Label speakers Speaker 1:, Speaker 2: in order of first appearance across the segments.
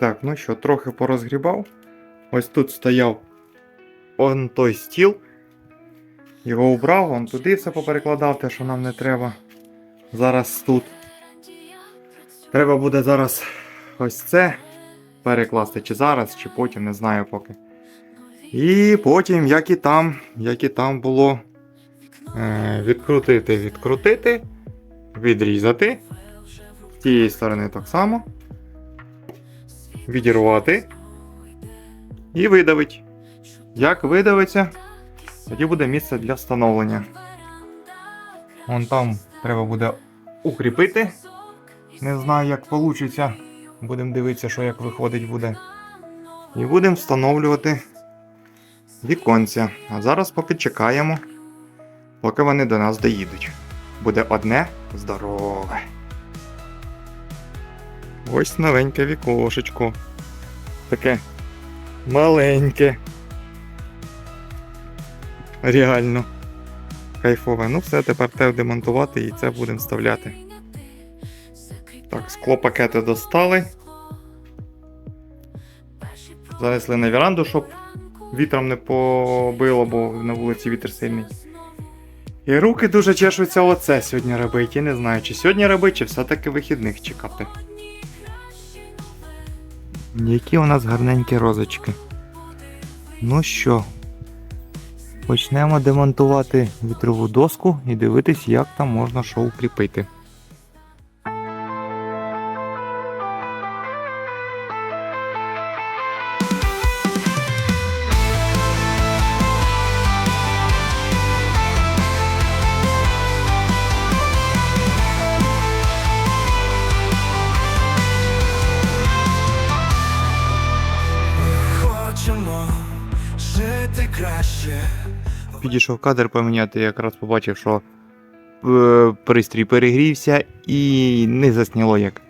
Speaker 1: Так, ну що, трохи порозгрібав. Ось тут стояв он той стіл. Його убрав, он туди все поперекладав, те, що нам не треба. Зараз тут. Треба буде зараз ось це перекласти, чи зараз, чи потім, не знаю поки. І потім, як і там, як і там було, е, відкрутити, відкрутити, відрізати. З тієї сторони так само. Відірвати. І видавить. Як видавиться, тоді буде місце для встановлення. Вон там треба буде укріпити. Не знаю, як вийде. Будемо дивитися, що як виходить буде. І будемо встановлювати віконця. А зараз поки чекаємо, поки вони до нас доїдуть. Буде одне здорове. Ось новеньке вікошечко. Таке маленьке. Реально. Кайфове. Ну все, тепер те демонтувати і це будемо вставляти. Так, склопакети достали. Занесли на віранду, щоб вітром не побило, бо на вулиці вітер сильний. І руки дуже чешуться оце сьогодні робити. Я не знаю, чи сьогодні робити, чи все-таки вихідних чекати. Які у нас гарненькі розочки. Ну що, почнемо демонтувати вітрову доску і дивитись, як там можна що укріпити. Підійшов кадр поміняти, якраз побачив, що е, пристрій перегрівся і не засняло, як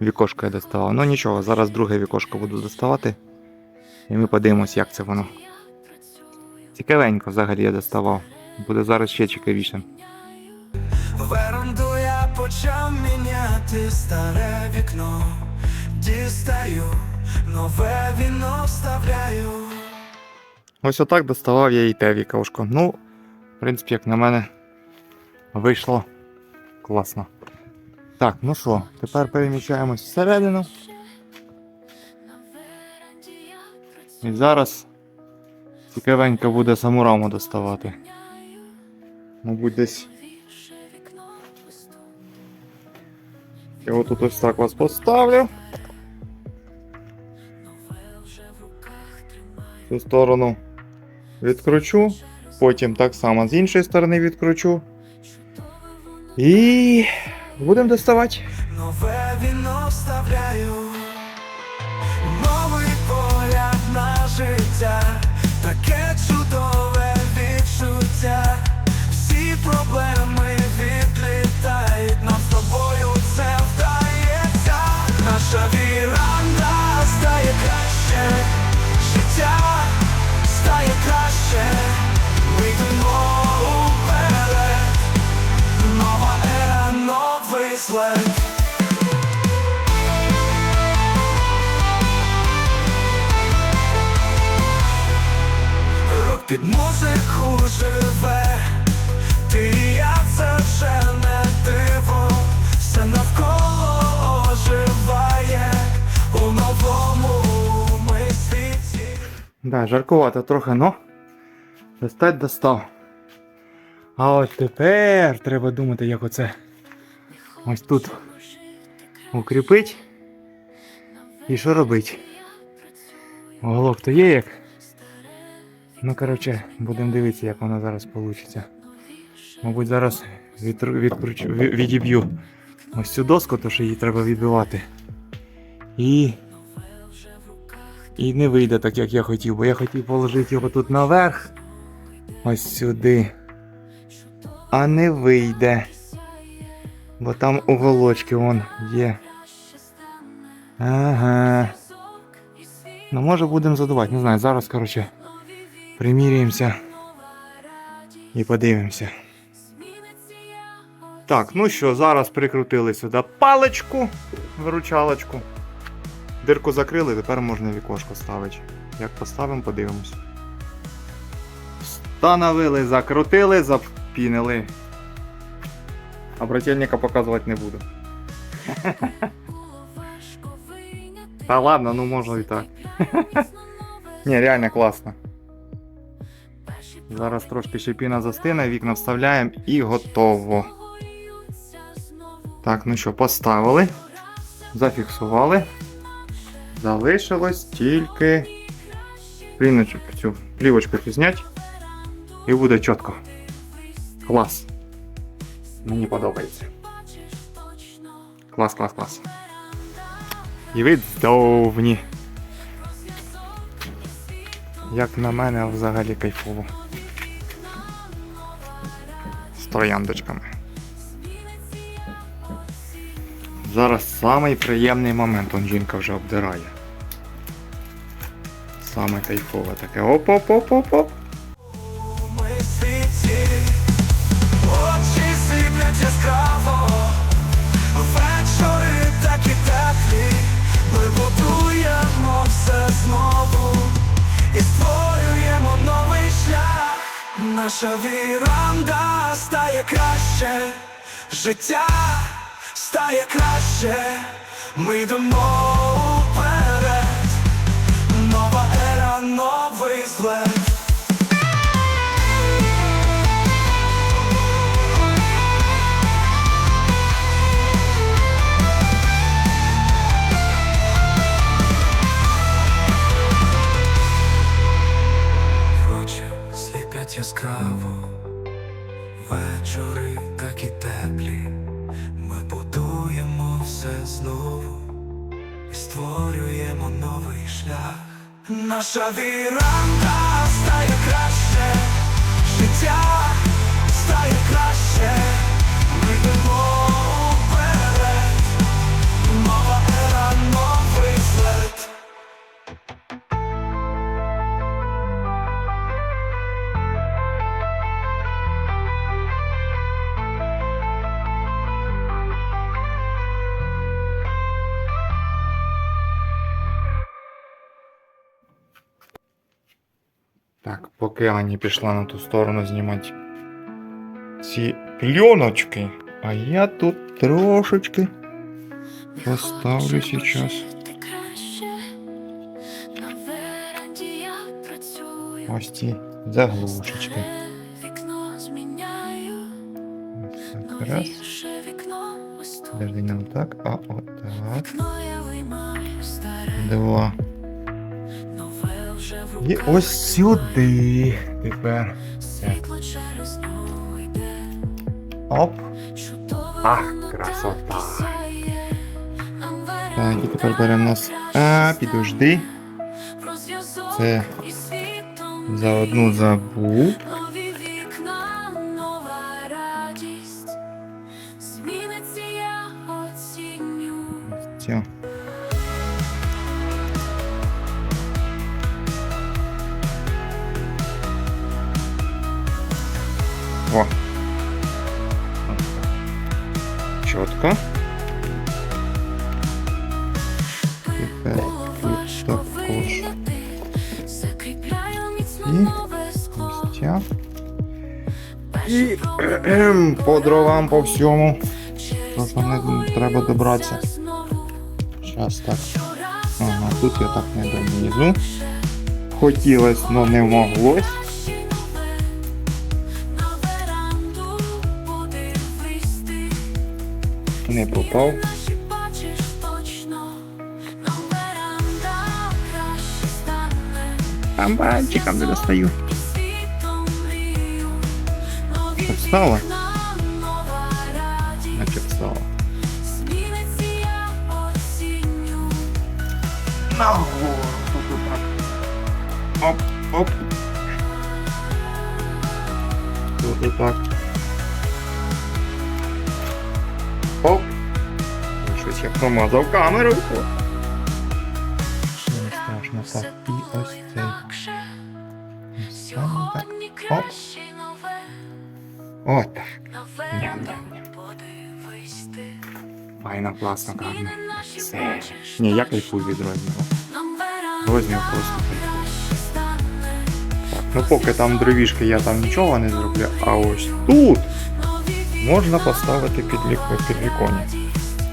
Speaker 1: вікошко я доставав. Ну нічого, зараз друге вікошко буду доставати. І ми подивимось, як це воно. Цікавенько взагалі я доставав. Буде зараз ще цікавіше.
Speaker 2: Веранду я почав міняти старе вікно. Дістаю, нове віно вставляю.
Speaker 1: Ось отак доставав я і те вікошко. Ну, в принципі, як на мене, вийшло класно. Так, ну що, тепер переміщаємось всередину. І зараз цікавенько буде саму раму доставати. Мабуть, десь. Я отут ось так вас поставлю. В Цю сторону відкручу, потім так само з іншої сторони відкручу. І будемо доставати.
Speaker 2: Нове віно вставляю. Новий погляд на життя. Таке чудове відчуття. Всі проблеми відлітають. Нам з тобою це вдається. Наша віранда стає краще. Життя новий. Рок під музику живе, ти і я це вже не диво, все навколо оживає у новому ми світі.
Speaker 1: Да, жаркувато трохи, но достать достав. А от тепер треба думати, як оце ось тут укріпить. І що робити? Уголок то є як. Ну, коротше, будемо дивитися, як воно зараз вийде. Мабуть, зараз відру- відкручу, ві- відіб'ю ось цю доску, то що її треба відбивати. І і не вийде так, як я хотів, бо я хотів положити його тут наверх. Ось сюди. А не вийде. Бо там уголочки вон є. Ага. Ну може будемо задувати, не знаю, зараз, коротше, приміряємося і подивимося. Так, ну що, зараз прикрутили сюди паличку, виручалочку. Дирку закрили, тепер можна вікошко ставити. Як поставимо, подивимось. Встановили, закрутили, запінили. А брательника показувати не буду. Та ладно, ну можна і так. Ні, реально класно. Зараз трошки ще піна застине, вікна вставляємо і готово. Так, ну що, поставили, зафіксували. Залишилось тільки цю плівочку зняти. І буде чітко. Клас. Мені подобається. Клас, клас, клас. І вид здовні. Як на мене, взагалі кайфово. З трояндочками. Зараз самий приємний момент, он жінка вже обдирає. Саме кайфове таке. Оп-оп-оп-оп-оп.
Speaker 2: Наша віранда стає краще, життя стає краще, ми йдемо яскраво, вечори такі теплі, ми будуємо все знову. І створюємо новий шлях. Наша віранда стає краще, життя стає краще,
Speaker 1: Так, поки Аня пішла на ту сторону знімати ці пленочки, а я тут трошечки поставлю сейчас. Ось ці заглушечки. Так, раз. Подожди, не а отак.
Speaker 3: Вікно я виймаю старе,
Speaker 1: Два. І ось сюди. Тепер. Оп. Ах, красота.
Speaker 3: так
Speaker 1: і тепер беремо нас. А, підожди. Це За одну забув. Все. Чітко. Тепер тут також. І по дровам по всьому. Просто не треба добратися. Зараз так. Ага, тут я так не донизу. Хотілось, но не моглось. Не попав. Там пальчиком не достаю. Що,
Speaker 3: вікна.
Speaker 1: Наче
Speaker 3: оціню.
Speaker 1: Нагору. Оп, оп. Тут отак. Оп. Я промазав камеру. Не страшно. Так, і ось цей. Оп.
Speaker 3: краще нове.
Speaker 1: Отак.
Speaker 3: На веранду подивись ти.
Speaker 1: Файно, класно, гарно.
Speaker 3: Зміни наші
Speaker 1: Все. Ні, я кайфую від розміру. Розмір просто кайфую. Ну поки там дровішки я там нічого не зроблю, а ось тут можна поставити під, лік- під віконня.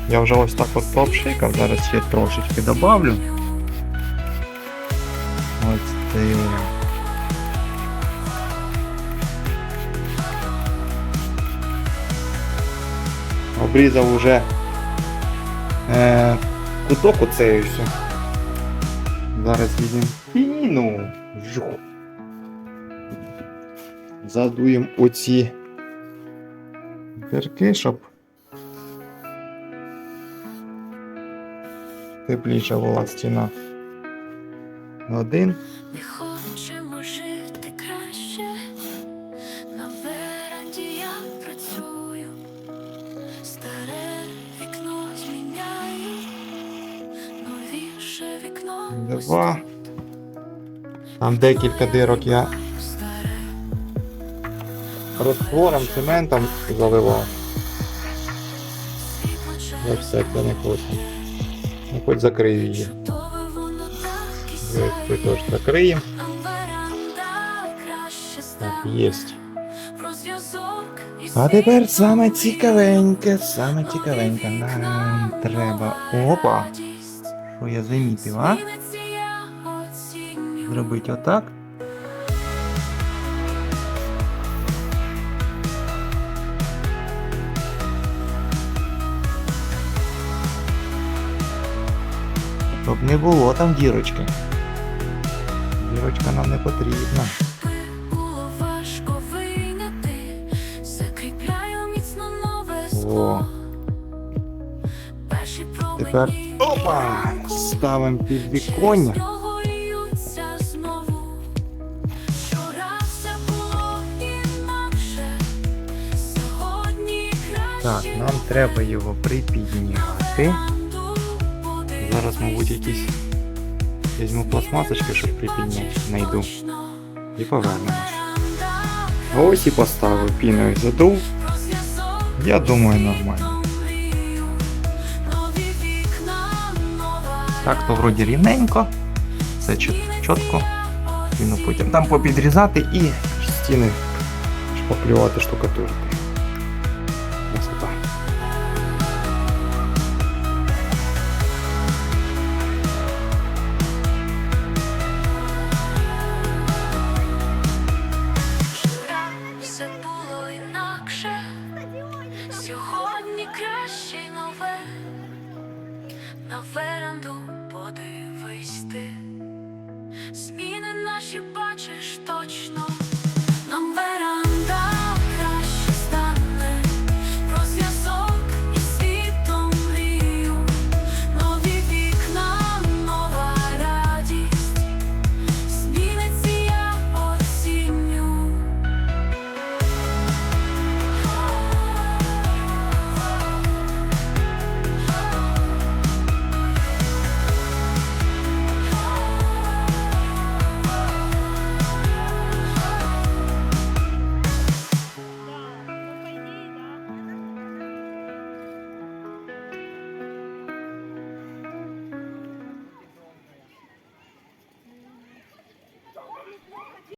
Speaker 1: Я вже ось так от пообшикав, зараз ще трошечки добавлю. Ось це. Обрізав уже е, куток оцей все. Зараз візьмемо піну. Задуємо оці дірки, щоб тепліша була стіна. Один.
Speaker 3: Ми хочемо жити краще. На веранді я працюю, старе вікно зміняю, новіше вікно
Speaker 1: Два. Там декілька дирок я розтвором, цементом заливав. Я все це не хочу. Ну хоч закрию її. Ми теж закриємо. Так,
Speaker 3: і
Speaker 1: А тепер саме цікавеньке, саме цікавеньке. Нам треба. Опа! Що я замітив, а? Зробити отак. Щоб не було там дірочки. Дірочка нам не потрібна.
Speaker 3: Закріпляю міцно нове
Speaker 1: О.
Speaker 3: скло. Перші
Speaker 1: Тепер опа! Ставимо під віконня. Так, нам треба його припідняти. Зараз, мабуть, якісь візьму пластмасочки, щоб припідняти. Найду. І повернемось. Ось і поставив піною задув. Я думаю, нормально. Так, то вроді рівненько. Все чітко. Піну потім там попідрізати і стіни шпаклювати штукатурку. на веранду подивись ти, зміни наші бачиш то.